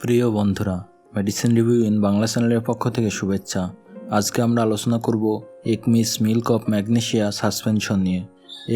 প্রিয় বন্ধুরা medicine review in Bangla চ্যানেলের পক্ষ থেকে শুভেচ্ছা। আজকে আমরা আলোচনা করব Acme's milk of magnesia suspension নিয়ে।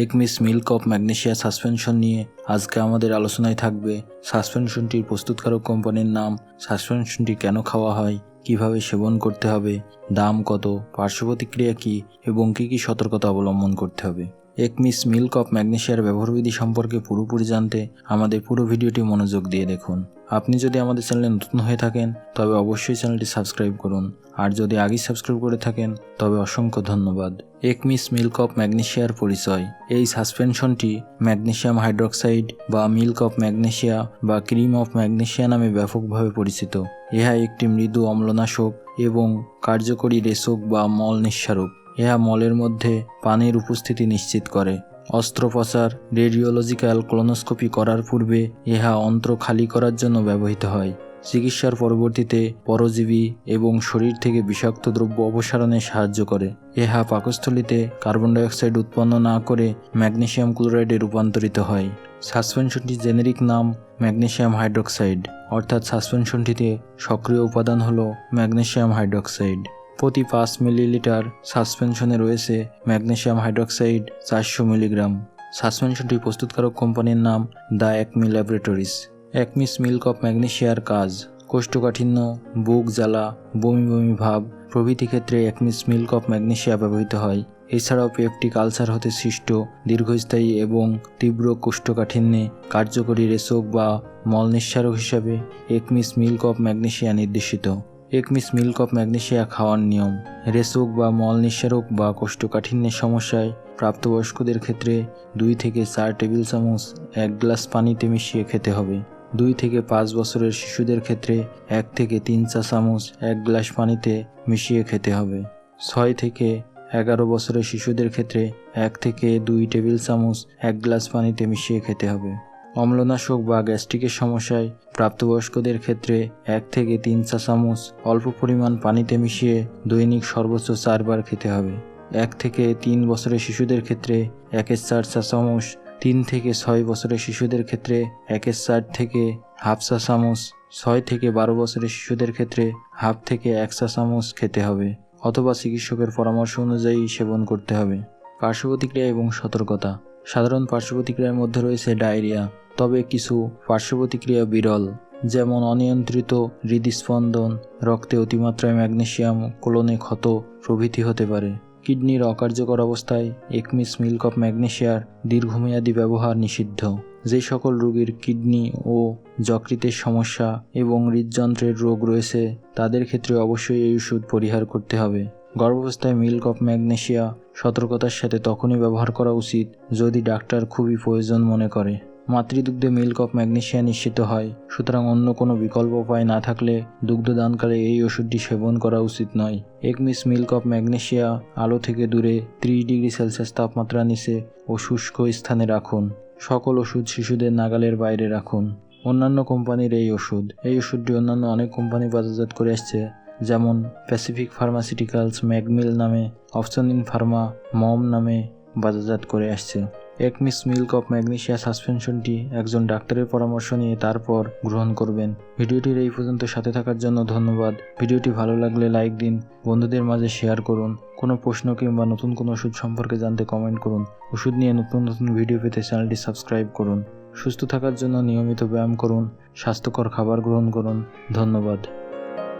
Acme's milk of magnesia suspension নিয়ে আজকে আমাদের আলোচনায় থাকবে সাসপেনশনটির প্রস্তুতকারক কোম্পানির নাম সাসপেনশনটি কেন খাওয়া হয়, কীভাবে সেবন করতে হবে, দাম কত, পার্শ্ব প্রতিক্রিয়া কী, এবং কী কী সতর্কতা অবলম্বন করতে হবে। এক মিস মিল্ক অফ ম্যাগনেশিয়ার ব্যবহারবিধি সম্পর্কে পুরোপুরি জানতে আমাদের পুরো ভিডিওটি মনোযোগ দিয়ে দেখুন। আপনি যদি আমাদের চ্যানেলে নতুন হয়ে থাকেন, তবে অবশ্যই চ্যানেলটি সাবস্ক্রাইব করুন। আর যদি আগেই সাবস্ক্রাইব করে থাকেন, তবে অসংখ্য ধন্যবাদ। এক মিস মিল্ক অফ ম্যাগনেশিয়ার পরিচয়। এই সাসপেনশনটি ম্যাগনেশিয়াম হাইড্রক্সাইড বা মিল্ক অফ ম্যাগনেশিয়া বা ক্রিম অফ ম্যাগনেশিয়া নামে ব্যাপকভাবে পরিচিত। ইহা একটি মৃদু অম্লনাশক এবং কার্যকরী রেশক বা মল নিঃসারক। ইহা মলের মধ্যে পানির উপস্থিতি নিশ্চিত করে। অস্ত্রোপচার, রেডিওলজিক্যাল ক্লোনোস্কোপি করার পূর্বে ইহা অন্ত্র খালি করার জন্য ব্যবহৃত হয়। চিকিৎসার পরবর্তীতে পরজীবী এবং শরীর থেকে বিষাক্ত দ্রব্য অপসারণে সাহায্য করে। ইহা পাকস্থলিতে কার্বন ডাইঅক্সাইড উৎপন্ন না করে ম্যাগনেশিয়াম ক্লোরাইডে রূপান্তরিত হয়। সাসপেনশনটির জেনেরিক নাম ম্যাগনেশিয়াম হাইড্রক্সাইড, অর্থাৎ সাসপেনশনটিতে সক্রিয় উপাদান হল ম্যাগনেশিয়াম হাইড্রক্সাইড। প্রতি পাঁচ মিলিলিটার সাসপেনশনে রয়েছে ম্যাগনেশিয়াম হাইড্রক্সাইড চারশো মিলিগ্রাম। সাসপেনশনটি প্রস্তুতকারক কোম্পানির নাম the Acme Laboratories. Acme's milk of ম্যাগনেশিয়ার কাজ। কোষ্ঠকাঠিন্য, বুক জ্বালা, বমি বমি ভাব প্রভৃতি ক্ষেত্রে একমিস মিল্ক অফ ম্যাগনেশিয়া ব্যবহৃত হয়। এছাড়াও পেপটিক আলসার হতে সৃষ্ট দীর্ঘস্থায়ী এবং তীব্র কোষ্ঠকাঠিন্যে কার্যকরী রেশক বা মল নিঃসারক হিসাবে একমিস মিল্ক অফ ম্যাগনেশিয়া নির্দেশিত। একমিস মিল্ক অফ ম্যাগনেশিয়া খাওয়ার নিয়ম। রেশক বা মল নিঃসারক বা কোষ্ঠকাঠিন্যের সমস্যায় প্রাপ্তবয়স্কদের ক্ষেত্রে দুই থেকে চার টেবিল চামচ, এক গ্লাস পানিতে মিশিয়ে খেতে হবে। দুই থেকে পাঁচ বছরের শিশুদের ক্ষেত্রে এক থেকে তিন চা চামচ, এক গ্লাস পানিতে মিশিয়ে খেতে হবে। ছয় থেকে এগারো বছরের শিশুদের ক্ষেত্রে এক থেকে দুই টেবিল চামচ, এক গ্লাস পানিতে মিশিয়ে খেতে হবে। অম্লনাশক বা গ্যাস্ট্রিকের সমস্যায় প্রাপ্তবয়স্কদের ক্ষেত্রে এক থেকে তিন চা চামচ অল্প পরিমাণ পানিতে মিশিয়ে দৈনিক সর্বোচ্চ চারবার খেতে হবে। এক থেকে তিন বছরের শিশুদের ক্ষেত্রে একের চার চা চামচ, তিন থেকে ছয় বছরের শিশুদের ক্ষেত্রে একের চার থেকে হাফ চা চামচ, ছয় থেকে বারো বছরের শিশুদের ক্ষেত্রে হাফ থেকে এক চা চামচ খেতে হবে অথবা চিকিৎসকের পরামর্শ অনুযায়ী সেবন করতে হবে। পার্শ্ব প্রতিক্রিয়া এবং সতর্কতা। সাধারণ পার্শ্ব প্রতিক্রিয়ার মধ্যে রয়েছে ডায়রিয়া। তবে কিছু পার্শ্বপ্রতিক্রিয়া বিরল, যেমন অনিয়ন্ত্রিত হৃদস্পন্দন, রক্তে অতিমাত্রায় ম্যাগনেশিয়াম কোলনে ক্ষত প্রভৃতি হতে পারে। কিডনির অকার্যকর অবস্থায় একমিস মিল্ক অফ ম্যাগনেশিয়ার দীর্ঘমেয়াদী ব্যবহার নিষিদ্ধ। যে সকল রোগীর কিডনি ও যকৃতের সমস্যা এবং হৃদযন্ত্রের রোগ রয়েছে, তাদের ক্ষেত্রে অবশ্যই এই ওষুধ পরিহার করতে হবে। গর্ভাবস্থায় মিল্ক অফ ম্যাগনেশিয়া সতর্কতার সাথে তখনই ব্যবহার করা উচিত যদি ডাক্তার খুবই প্রয়োজন মনে করে। মাতৃদুগ্ধে মিল্ক অফ ম্যাগনেশিয়া নিশ্চিত হয়। সুতরাং অন্য কোনো বিকল্প উপায় না থাকলে দুগ্ধদানকালে এই ওষুধটি সেবন করা উচিত নয়। এক মিস মিল্ক অফ ম্যাগনেশিয়া আলো থেকে দূরে ত্রিশ ডিগ্রি সেলসিয়াস তাপমাত্রা নিচে ও শুষ্ক স্থানে রাখুন। সকল ওষুধ শিশুদের নাগালের বাইরে রাখুন। অন্যান্য কোম্পানির এই ওষুধ। এই ওষুধটি অন্যান্য অনেক কোম্পানি বাজারজাত করে আসছে, যেমন প্যাসিফিক ফার্মাসিউটিক্যালস ম্যাগমিল নামে অপশনিন ফার্মা মম নামে বাজারজাত করে আসছে। একমিস মিল্ক অফ ম্যাগনেশিয়া সাসপেনশনটি একজন ডাক্তারের পরামর্শ নিয়ে তারপর গ্রহণ করবেন। ভিডিওটির এই পর্যন্ত সাথে থাকার জন্য ধন্যবাদ। ভিডিওটি ভালো লাগলে লাইক দিন, বন্ধুদের মাঝে শেয়ার করুন, কোনো প্রশ্ন কিংবা নতুন কোনো ওষুধ সম্পর্কে জানতে কমেন্ট করুন, ওষুধ নিয়ে নতুন নতুন ভিডিও পেতে চ্যানেলটি সাবস্ক্রাইব করুন। সুস্থ থাকার জন্য নিয়মিত ব্যায়াম করুন, স্বাস্থ্যকর খাবার গ্রহণ করুন। ধন্যবাদ।